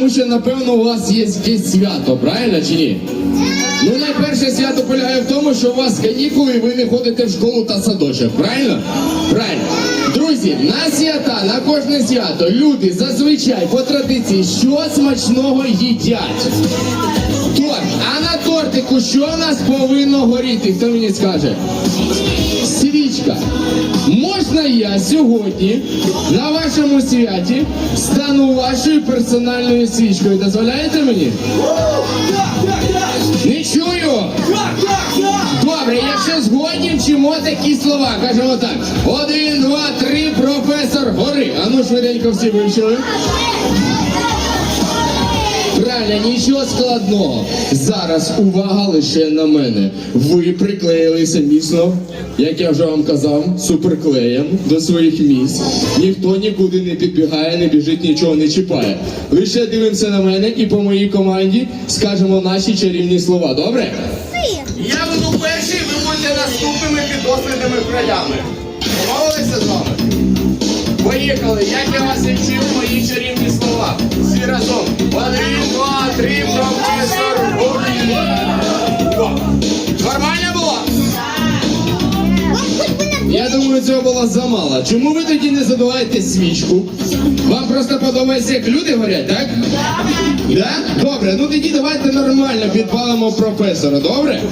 тому що, напевно, у вас є якесь свято, правильно чи ні? Ну, найперше свято полягає в тому, що у вас канікули і ви не ходите в школу та садочок, правильно? Правильно. Друзі, на свята, на кожне свято люди зазвичай по традиції що смачного їдять. Торт. А на тортику що в нас повинно горіти? Хто мені скаже? Свічка. Можна я сьогодні на вашому святі стану вашою персональною свічкою? Дозволяєте мені? Не чую. Добре, якщо згодні вчимо такі слова, кажемо так. Один, два, три, професор, гори. А ну швиденько всі вивчили. Правильно, нічого складного. Зараз увага лише на мене. Ви приклеїлися міцно, як я вже вам казав, суперклеєм до своїх місць. Ніхто нікуди не підбігає, не біжить, нічого не чіпає. Лише дивимося на мене і по моїй команді скажемо наші чарівні слова. Добре? Я буду перший, ви будете наступними піддослідними кралями. Домовилися з вами? Поїхали, як я вас вчив мої чарівні слова. Всі разом. Думаю, замала. Чому ви тоді не задуваєте свічку? Вам просто подобається, як люди горять, так? Да? Добре, ну тоді давайте нормально підпалимо професора, добре?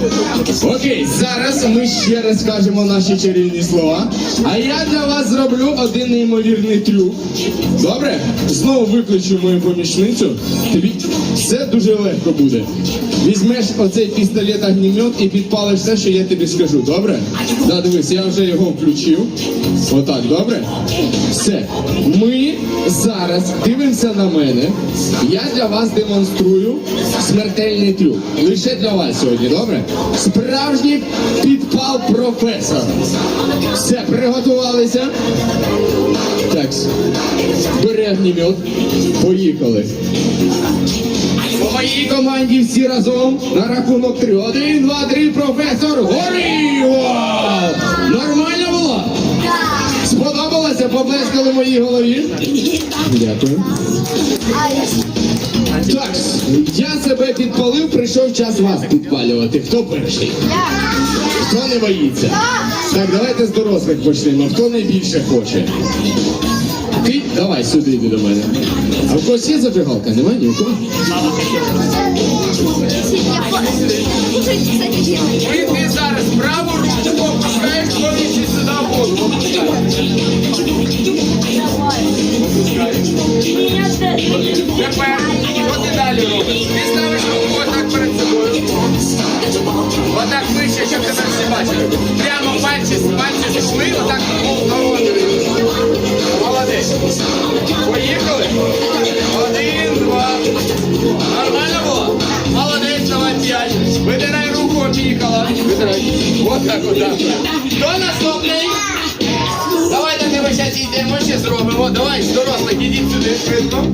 Окей, зараз ми ще раз скажемо наші чарівні слова. А я для вас зроблю один неймовірний трюк. Добре? Знову виключу мою помічницю. Тобі все дуже легко буде. Візьмеш оцей пістолет огнемет і підпалиш все, що я тобі скажу, добре? Да, дивись, я вже його включив. Отак, добре? Все. Ми зараз дивимося на мене. Я для вас демонструю смертельний трюк. Лише для вас сьогодні, добре? Справжній підпал професора. Все, приготувалися. Так, бери огнемет. Поїхали. По моїй команді всі разом на рахунок три. Один, два, три, професор. Горі! Вау! Нормально було? Сподобалося? Поплескали моїй голові? Дякую. Так, я себе підпалив, прийшов час вас підпалювати. Хто перший? Хто не боїться? Так, давайте з дорослих почнемо. Хто найбільше хоче? Ти давай сюди йди до мене. А в когось є зажигалка? Немає ні у кого? Ви ти зараз праву Молодець. Видирай руку, об'їхала. Видирай. Вот так, от так. Хто наступний? Давайте ми зараз йдемо, ще зробимо. Давай, дорослих, ідіть сюди швидко.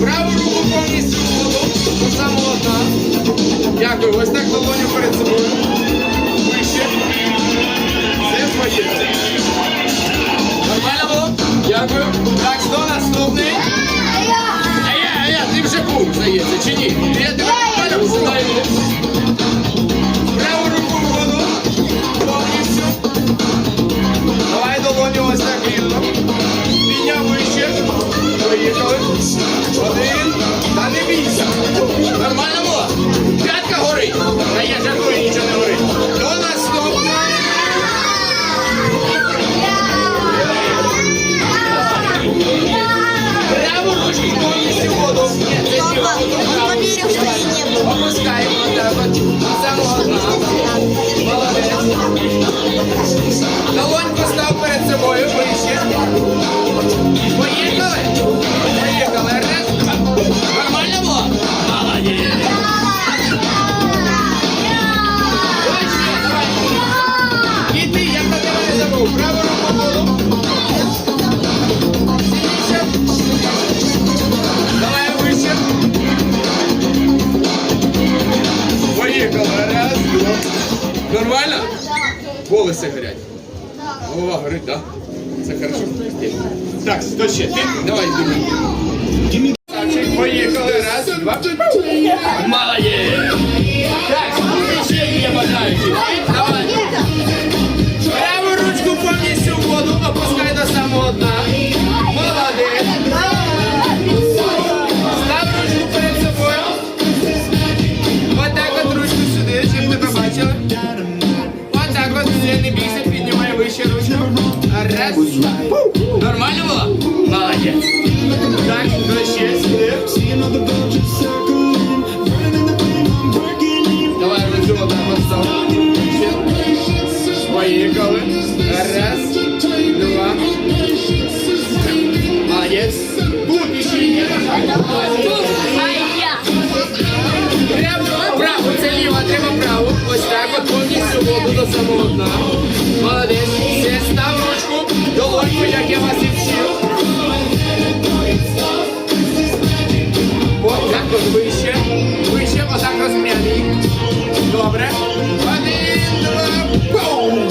Праву руку повністю воду. До самого дна. Дякую. Ось так долоню перед собою. Вище. Все своє. Нормально було? Дякую. Так, хто наступний? А я, а я, ти вже був, здається, чи ні? Хто ще? Ти? Давай, ти. Поїхали, раз, два. Молодець. Нормально було? Молодець. Так, то ще сюди. Давай от став. Ще. Поїхали. Раз, два. Молодець. Є. Прямо, право, це ліва, треба право. Так от повністю воду до самого дна. Молодець. Долоньку, як я вас і вчив. От так от вище. Вище, отак розпрямій. Добре. Один, два, бум!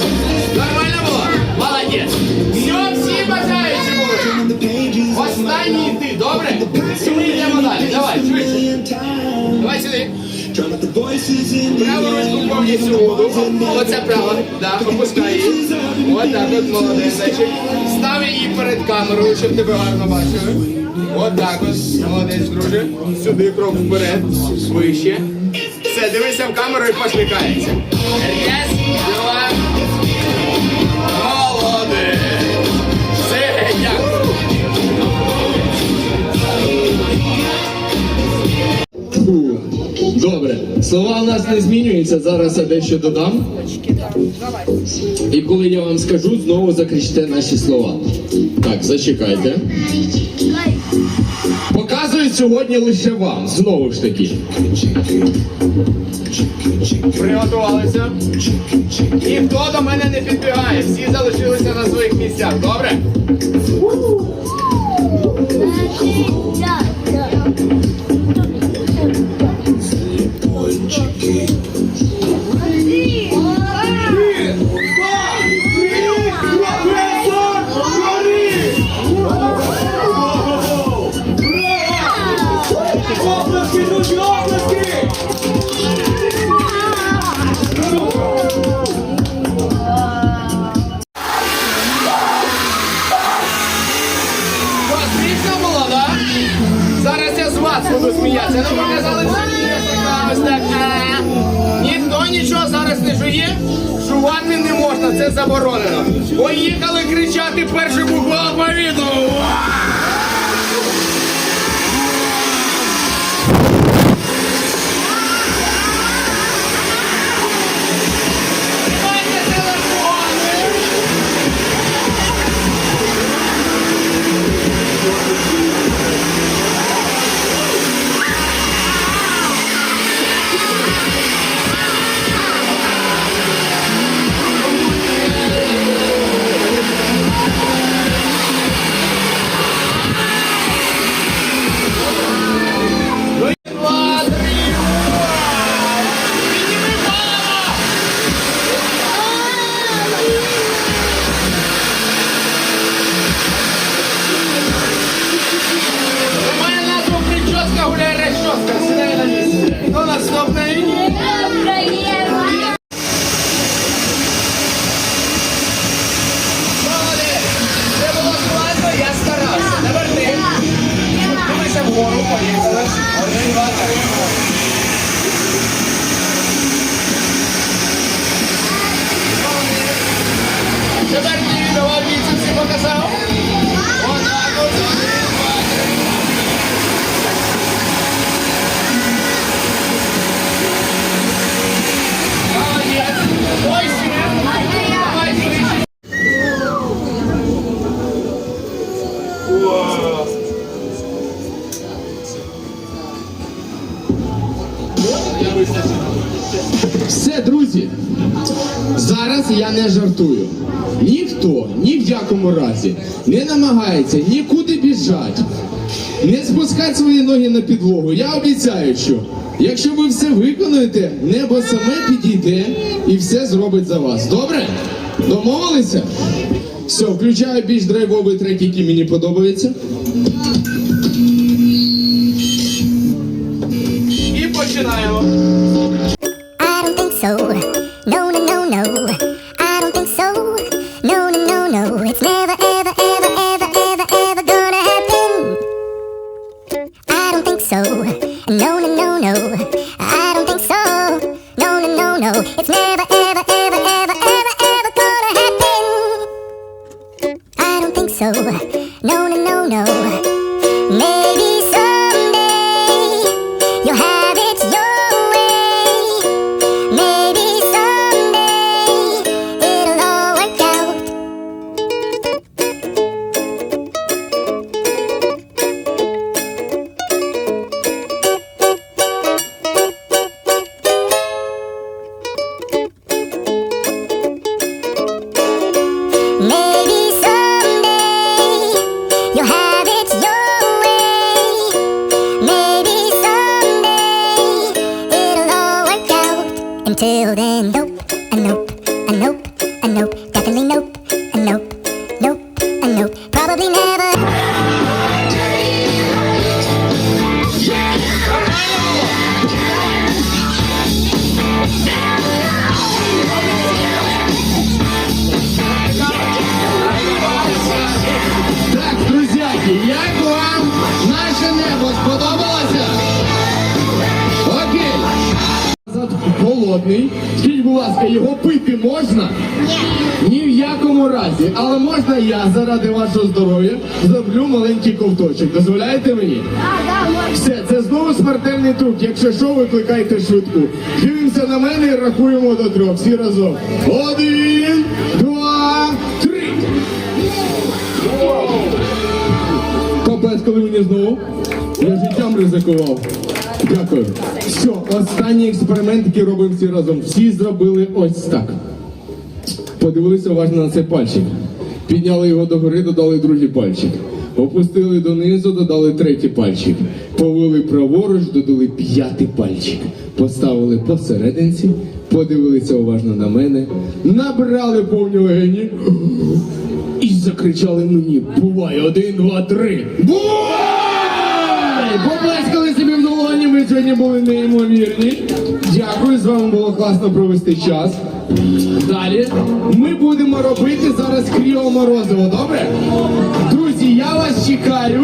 Нормально було? Молодець. Все, всі бажаючі були. Останній ти, добре? Сюди йдемо далі. Давай, швидше. Давай сюди. Праву ручку повністю воду. Оце право. Да, опускай її. От так от молодець. Став її перед камерою, щоб тебе гарно бачили. От так от. Молодець, друже. Сюди крок вперед. Вище. Все, дивися в камеру і посміхається. Раз, два. Слова у нас не змінюються. Зараз я дещо додам. І коли я вам скажу, знову закричте наші слова. Так, зачекайте. Показують сьогодні лише вам, знову ж таки. Приготувалися. Ніхто до мене не підбігає. Всі залишилися на своїх місцях. Добре? Вгору, поїхали. Жартую. Ніхто ні в якому разі не намагається нікуди біжати, не спускати свої ноги на підлогу. Я обіцяю, що якщо ви все виконуєте, небо саме підійде і все зробить за вас. Добре? Домовилися? Все, включаю більш драйвовий трек, який мені подобається. it's me. Till then, dope, a nope. Холодний. Скажіть, будь ласка, його пити можна? Ні в якому разі. Але можна я заради вашого здоров'я зроблю маленький ковточок. Дозволяєте мені? Все, це знову смертельний трюк. Якщо що, викликайте швидку. Дивимося на мене і рахуємо до трьох. Всі разом. Один, два, три. Капець, коли мені знову. Я життям ризикував. Дякую. Все, останній експеримент, який робимо всі разом. Всі зробили ось так. Подивилися уважно на цей пальчик. Підняли його догори, додали другий пальчик. Опустили донизу, додали третій пальчик. Повели праворуч, додали п'ятий пальчик. Поставили посерединці, подивилися уважно на мене, набрали повні легені і закричали мені: Бувай, один, два, три. Бувай! Поплескали ви сьогодні були неймовірні. Дякую, з вами було класно провести час. Далі ми будемо робити зараз кріо морозиво, добре? Друзі, я вас чекаю.